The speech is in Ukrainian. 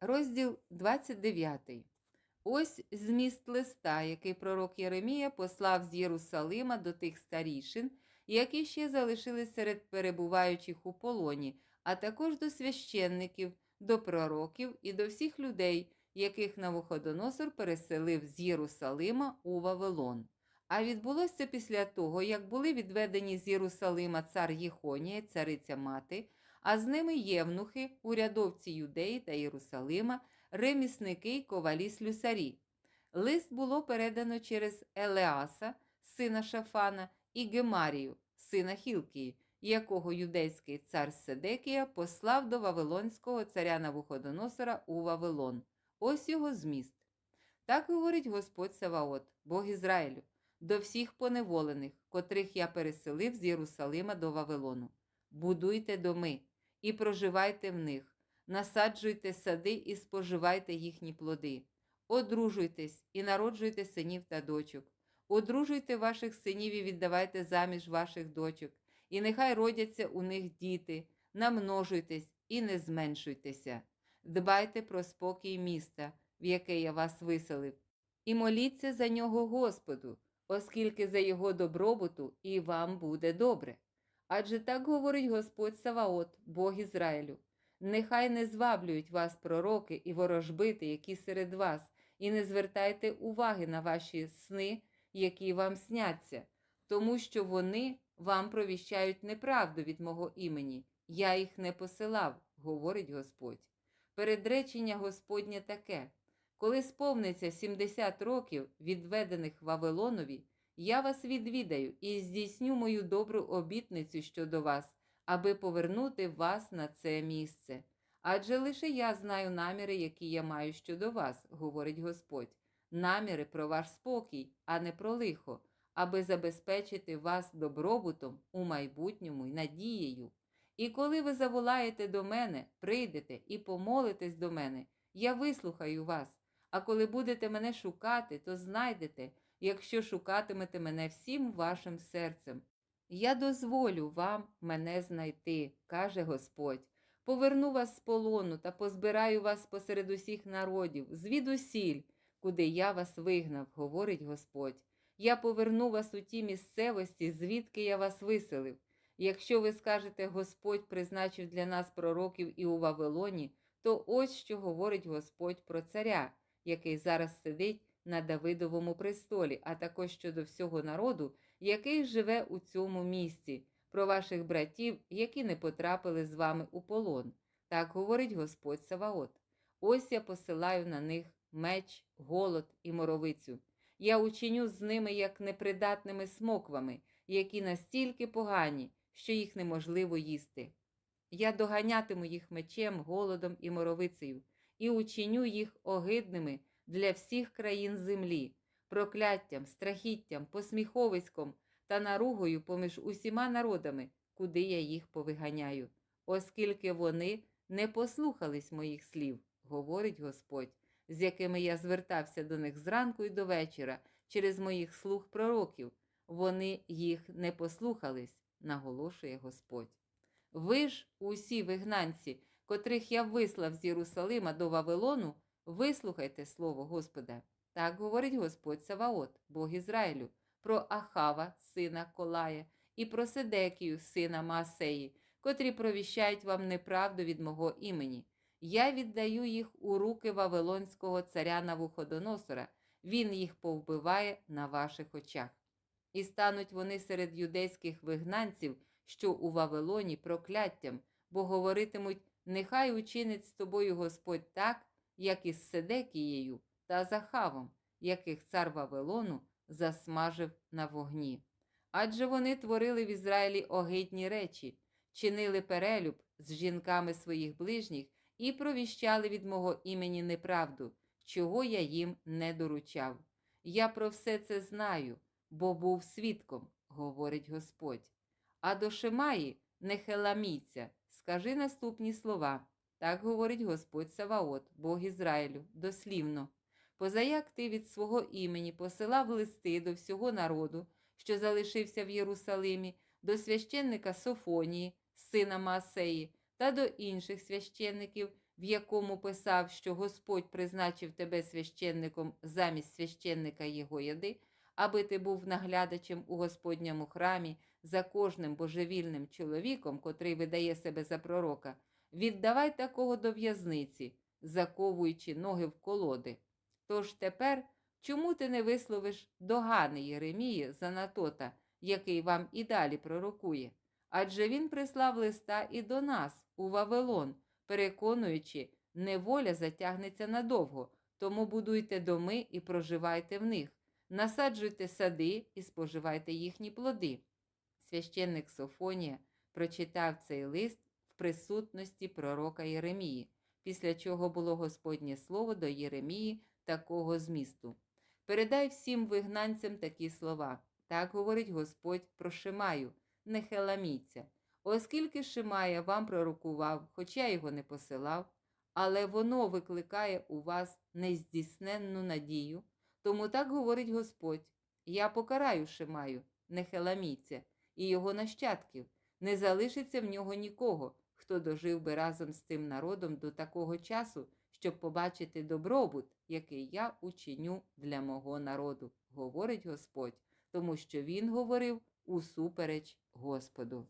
Розділ 29. Ось зміст листа, який пророк Єремія послав з Єрусалима до тих старішин, які ще залишились серед перебуваючих у полоні, а також до священників, до пророків і до всіх людей, яких Навуходоносор переселив з Єрусалима у Вавилон. А відбулося після того, як були відведені з Єрусалима цар Єхонія, цариця мати, а з ними євнухи, урядовці Юдеї та Єрусалима, ремісники й ковалі слюсарі. Лист було передано через Елеаса, сина Шафана, і Гемарію, сина Хілкії, якого юдейський цар Седекія послав до Вавилонського царя Навуходоносора у Вавилон. Ось його зміст. Так говорить Господь Саваот, Бог Ізраїлю, до всіх поневолених, котрих я переселив з Єрусалима до Вавилону. Будуйте доми і проживайте в них, насаджуйте сади і споживайте їхні плоди. Одружуйтесь і народжуйте синів та дочок. Одружуйте ваших синів і віддавайте заміж ваших дочок, і нехай родяться у них діти, намножуйтесь і не зменшуйтеся. Дбайте про спокій міста, в яке я вас виселив, і моліться за нього Господу, оскільки за його добробуту і вам буде добре. Адже так говорить Господь Саваот, Бог Ізраїлю. Нехай не зваблюють вас пророки і ворожбити, які серед вас, і не звертайте уваги на ваші сни, які вам сняться, тому що вони вам провіщають неправду від мого імені. Я їх не посилав, говорить Господь. Передречення Господнє таке: коли сповниться 70 років, відведених Вавилонові, я вас відвідаю і здійсню мою добру обітницю щодо вас, аби повернути вас на це місце. Адже лише я знаю наміри, які я маю щодо вас, говорить Господь, наміри про ваш спокій, а не про лихо, аби забезпечити вас добробутом у майбутньому й надією. І коли ви заволаєте до мене, прийдете і помолитесь до мене, я вислухаю вас. А коли будете мене шукати, то знайдете, якщо шукатимете мене всім вашим серцем. Я дозволю вам мене знайти, каже Господь. Поверну вас з полону та позбираю вас посеред усіх народів, звідусіль, куди я вас вигнав, говорить Господь. Я поверну вас у ті місцевості, звідки я вас виселив. Якщо ви скажете, Господь призначив для нас пророків і у Вавилоні, то ось що говорить Господь про царя, який зараз сидить на Давидовому престолі, а також щодо всього народу, який живе у цьому місці, про ваших братів, які не потрапили з вами у полон. Так говорить Господь Саваот. Ось я посилаю на них меч, голод і моровицю. Я учиню з ними як непридатними смоквами, які настільки погані, що їх неможливо їсти. Я доганятиму їх мечем, голодом і моровицею, і учиню їх огидними для всіх країн землі, прокляттям, страхіттям, посміховиськом та наругою поміж усіма народами, куди я їх повиганяю, оскільки вони не послухались моїх слів, говорить Господь, з якими я звертався до них зранку і до вечора через моїх слуг пророків. Вони їх не послухались, наголошує Господь. Ви ж, усі вигнанці, котрих я вислав з Єрусалима до Вавилону, вислухайте слово Господа. Так говорить Господь Саваот, Бог Ізраїлю, про Ахава, сина Колая, і про Седекію, сина Маасеї, котрі провіщають вам неправду від мого імені. Я віддаю їх у руки Вавилонського царя Навуходоносора, він їх повбиває на ваших очах. І стануть вони серед юдейських вигнанців, що у Вавилоні прокляттям, бо говоритимуть, нехай учинить з тобою Господь так, як із Седекією та Захавом, яких цар Вавилону засмажив на вогні. Адже вони творили в Ізраїлі огидні речі, чинили перелюб з жінками своїх ближніх і провіщали від мого імені неправду, чого я їм не доручав. Я про все це знаю, бо був свідком, говорить Господь. А до Шимаї не хеламіться, скажи наступні слова. Так говорить Господь Саваот, Бог Ізраїлю, дослівно. Позаяк ти від свого імені посилав листи до всього народу, що залишився в Єрусалимі, до священника Софонії, сина Маасеї, та до інших священників, в якому писав, що Господь призначив тебе священником замість священника Єгояди, аби ти був наглядачем у Господньому храмі за кожним божевільним чоловіком, котрий видає себе за пророка, віддавай такого до в'язниці, заковуючи ноги в колоди. Тож тепер чому ти не висловиш догани Єремії Занатота, який вам і далі пророкує? Адже він прислав листа і до нас, у Вавилон, переконуючи, неволя затягнеться надовго, тому будуйте доми і проживайте в них, насаджуйте сади і споживайте їхні плоди. Священник Софонія прочитав цей лист присутності пророка Єремії, після чого було Господнє слово до Єремії такого змісту. Передай всім вигнанцям такі слова. Так говорить Господь про Шимаю, не хеламіться. Оскільки Шимая вам пророкував, хоча його не посилав, але воно викликає у вас нездійсненну надію, тому так говорить Господь: Я покараю Шимаю, не хеламійця, і його нащадків, не залишиться в нього нікого, хто дожив би разом з цим народом до такого часу, щоб побачити добробут, який я учиню для мого народу, говорить Господь, тому що він говорив усупереч Господу.